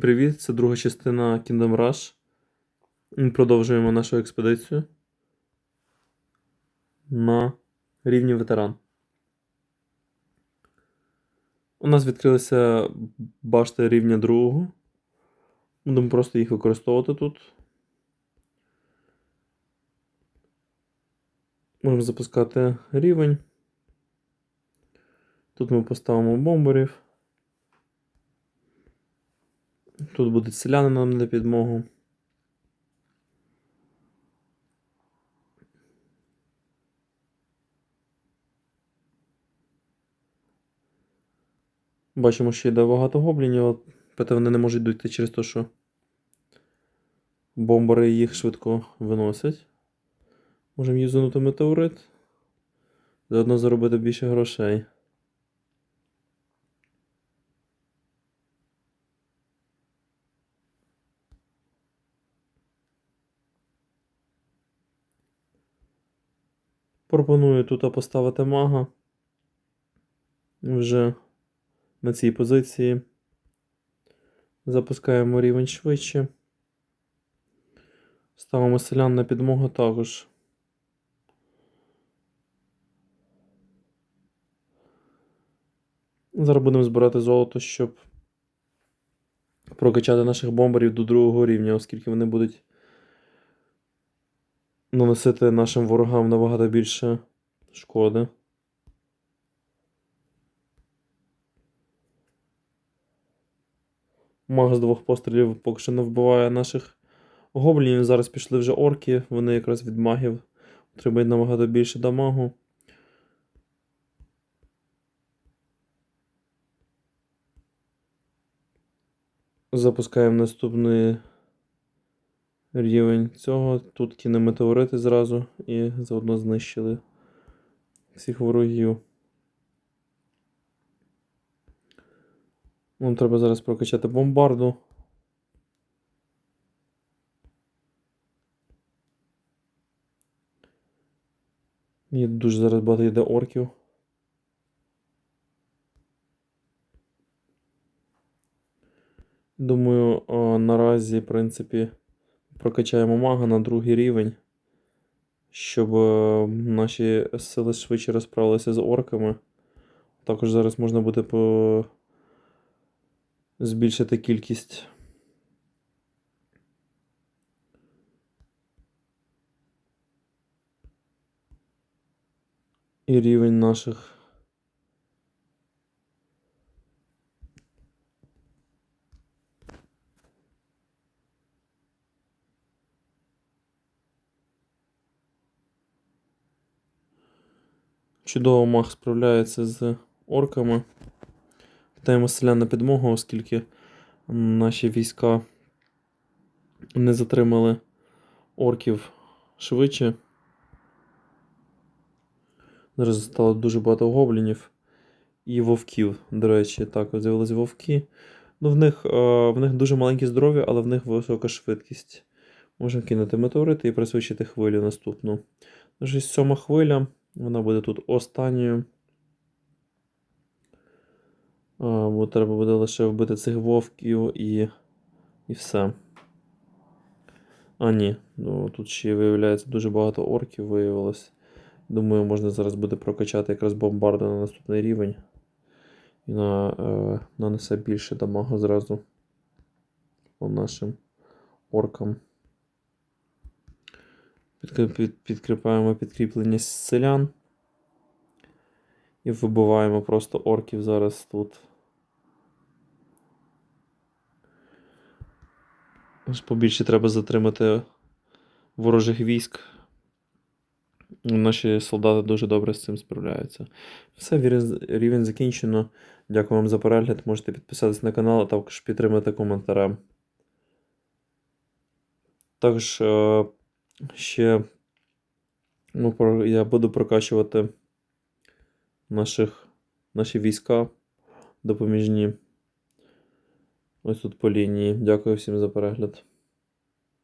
Привіт, це друга частина Kingdom Rush. Продовжуємо нашу експедицію на рівні ветеран. У нас відкрилися башти рівня другого. Будемо просто їх використовувати тут. Можемо запускати рівень. Тут ми поставимо бомберів. Тут будуть селяни нам на підмогу. Бачимо, що йде багато гоблінів, проте вони не можуть дойти через те, що бомбери їх швидко виносять. Можемо юзанути метеорит. Заодно заробити більше грошей. Пропоную тут поставити мага вже на цій позиції. Запускаємо рівень швидше. Ставимо селян на підмогу також. Зараз будемо збирати золото, щоб прокачати наших бомберів до другого рівня, оскільки вони будуть наносити нашим ворогам набагато більше шкоди. Маг з двох пострілів поки що не вбиває наших гоблінів. Зараз пішли вже орки, вони якраз від магів отримають набагато більше дамагу. Запускаємо наступний рівень цього. Тут кінеметеорити зразу і заодно знищили всіх ворогів. Нам треба зараз прокачати бомбарду. І дуже зараз багато йде орків. Думаю, наразі, в принципі, прокачаємо мага на другий рівень, щоб е, наші сили швидше розправилися з орками. Також зараз можна буде по... збільшити кількість. І рівень наших. Чудово маг справляється з орками. Питаємо селян на підмогу, оскільки наші війська не затримали орків швидше. Зараз стало дуже багато гоблінів і вовків. До речі, так, з'явились вовки. Ну, в них, е, в них дуже маленьке здоров'я, але в них висока швидкість. Можемо кинути метеорити і присвідчити хвилю наступну. Тож сьома хвиля, вона буде тут останньою. А, бо треба буде лише вбити цих вовків і. і все. А, ні. Ну, тут ще виявляється дуже багато орків виявилось. Думаю, можна зараз буде прокачати якраз бомбарду на наступний рівень. І на, е, нанесе більше дамагу зразу по нашим оркам. Під, під, підкріпаємо підкріплення з селян. І вибиваємо просто орків зараз тут. Ось Побільше треба затримати ворожих військ. Наші солдати дуже добре з цим справляються. Все, рівень закінчено. Дякую вам за перегляд. Можете підписатись на канал, а також підтримати коментарем. Також е, ще ну, я буду прокачувати наших, наші війська допоміжні. Ось тут по лінії. Дякую всім за перегляд.